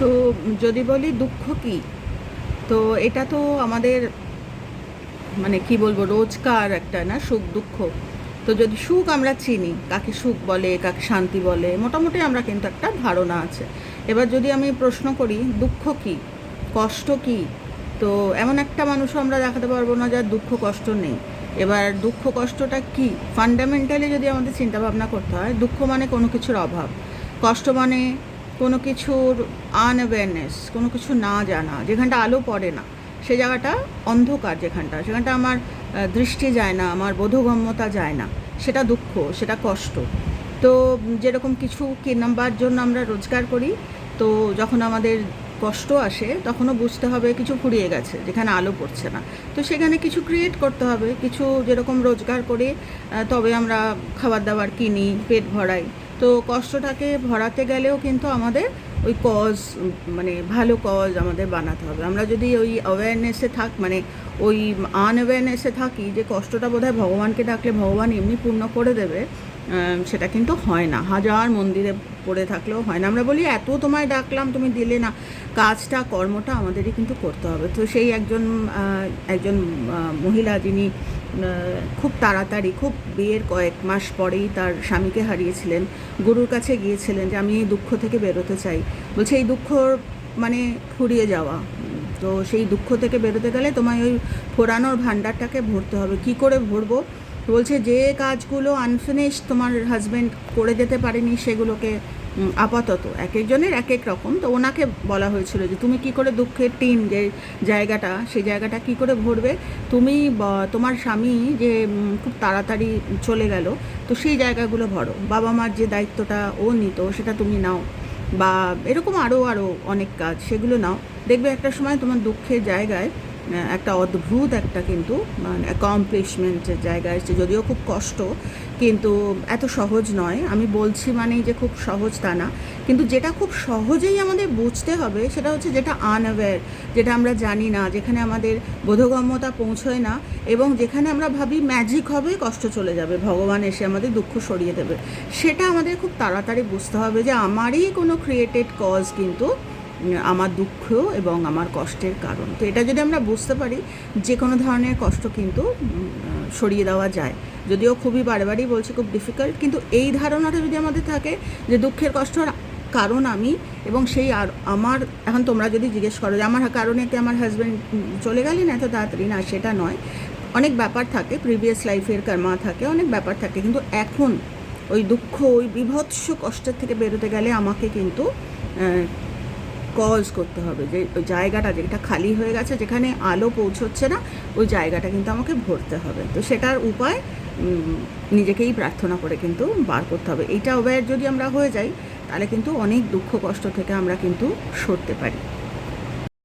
তো যদি বলি দুঃখ কি? তো এটা তো আমাদের মানে কি বলব, রোজকার একটা না সুখ দুঃখ। তো যদি সুখ আমরা চিনি, কাকে সুখ বলে, কাকে শান্তি বলে, মোটামুটি আমরা কিন্তু একটা ধারণা আছে। এবার যদি আমি প্রশ্ন করি, দুঃখ কি? কষ্ট কি? তো এমন একটা মানুষও আমরা দেখাতে পারব না যার দুঃখ কষ্ট নেই। এবার দুঃখ কষ্টটা কি? ফান্ডামেন্টালি যদি আমাদের চিন্তা ভাবনা করতে হয়, দুঃখ মানে কোনো কিছুর অভাব। কষ্ট মানে কোনো কিছুর আনঅ্যাওয়ারনেস কোনো কিছু না জানা যেখানটা আলো পড়ে না, সে জায়গাটা অন্ধকার যেখানটা, সেখানটা আমার দৃষ্টি যায় না, আমার বোধগম্যতা যায় না, সেটা দুঃখ, সেটা কষ্ট। তো যেরকম কিছু কেনাবার জন্য আমরা রোজগার করি, তো যখন আমাদের কষ্ট আসে, তখনও বুঝতে হবে কিছু ফুরিয়ে গেছে, যেখানে আলো পড়ছে না। তো সেখানে কিছু ক্রিয়েট করতে হবে, কিছু যেরকম রোজগার করে তবে আমরা খাবার দাবার কিনি, পেট ভরাই তো কষ্টটাকে ভরাতে গেলেও কিন্তু আমাদের ওই কজ মানে ভালো কজ আমাদের বানাতে হবে। আমরা যদি ওই অ্যাওয়ারনেসে থাক মানে ওই আনঅ্যাওয়ারনেসে থাকি যে কষ্টটা বোধহয় ভগবানকে ডাকলে ভগবান এমনি পূর্ণ করে দেবে সেটা কিন্তু হয় না। হাজার মন্দিরে পড়ে থাকলেও হয় না। আমরা বলি, এত তোমায় ডাকলাম, তুমি দিলে না। কাজটা, কর্মটা আমাদেরই কিন্তু করতে হবে। তো সেই একজন একজন মহিলা যিনি খুব তাড়াতাড়ি, খুব বিয়ের কয়েক মাস পরেই তার স্বামীকে হারিয়েছিলেন। গুরুর কাছে গিয়েছিলেন যে, আমি এই দুঃখ থেকে বেরোতে চাই। বলছে, এই দুঃখ মানে ফুরিয়ে যাওয়া। তো সেই দুঃখ থেকে বেরোতে গেলে তোমায় ওই ফোরানোর ভাণ্ডারটাকে ভরতে হবে। কি করে ভরবো? বলছে, যে কাজগুলো আনফিনিশ তোমার হাজব্যান্ড করে যেতে পারেনি, সেগুলোকে আপাতত এক একজনের এক এক রকম। তো ওনাকে বলা হয়েছিল যে, তুমি কি করে দুঃখের টিন যে জায়গাটা, সেই জায়গাটা কি করে ভরবে? তুমি তোমার স্বামী যে খুব তাড়াতাড়ি চলে গেল, তো সেই জায়গাগুলো ভরো। বাবা মার যে দায়িত্বটা ও নিত, সেটা তুমি নাও। বা এরকম আরও আরও অনেক কাজ, সেগুলো নাও। দেখবে একটা সময় তোমার দুঃখের জায়গায় একটা অদ্ভুত একটা কিন্তু মানে অ্যাকমপ্লিশমেন্টের জায়গা এসছে। যদিও খুব কষ্ট, কিন্তু এত সহজ নয়। আমি বলছি মানেই যে খুব সহজ তা না। কিন্তু যেটা খুব সহজেই আমাদের বুঝতে হবে, সেটা হচ্ছে যেটা আনঅ্যাওয়্যার যেটা আমরা জানি না, যেখানে আমাদের বোধগম্যতা পৌঁছয় না, এবং যেখানে আমরা ভাবি ম্যাজিক হবে, কষ্ট চলে যাবে। ভগবান এসে আমাদের দুঃখ সরিয়ে দেবে। সেটা আমাদের খুব তাড়াতাড়ি বুঝতে হবে যে আমারই কোনো ক্রিয়েটেড কজ কিন্তু আমার দুঃখ এবং আমার কষ্টের কারণ। তো এটা যদি আমরা বুঝতে পারি, যে কোনো ধরনের কষ্ট কিন্তু সরিয়ে দেওয়া যায়। যদিও খুবই বারবারই বলছি, খুব ডিফিকাল্ট কিন্তু এই ধারণাটা যদি আমাদের থাকে, যে দুঃখের কষ্টর কারণ আমি এবং সেই আর আমার, এখন তোমরা যদি জিজ্ঞেস করো যে আমার কারণে কি আমার হাজব্যান্ড চলে গেলেন এত তাড়াতাড়ি? না, সেটা নয়। অনেক ব্যাপার থাকে প্রিভিয়াস লাইফের কর্মা থাকে, অনেক ব্যাপার থাকে, কিন্তু এখন ওই দুঃখ, ওই বিভৎস কষ্টের থেকে বেরোতে গেলে আমাকে কিন্তু কজ করতে হবে, যে ওই জায়গাটা যেটা খালি হয়ে গেছে, যেখানে আলো পৌঁছচ্ছে না, ওই জায়গাটা কিন্তু আমাকে ভরতে হবে। তো সেটার উপায় নিজেকেই প্রার্থনা করে কিন্তু বার করতে হবে। এইটা অ্যাওয়্যার যদি আমরা হয়ে যাই, তাহলে কিন্তু অনেক দুঃখ কষ্ট থেকে আমরা কিন্তু সরতে পারি।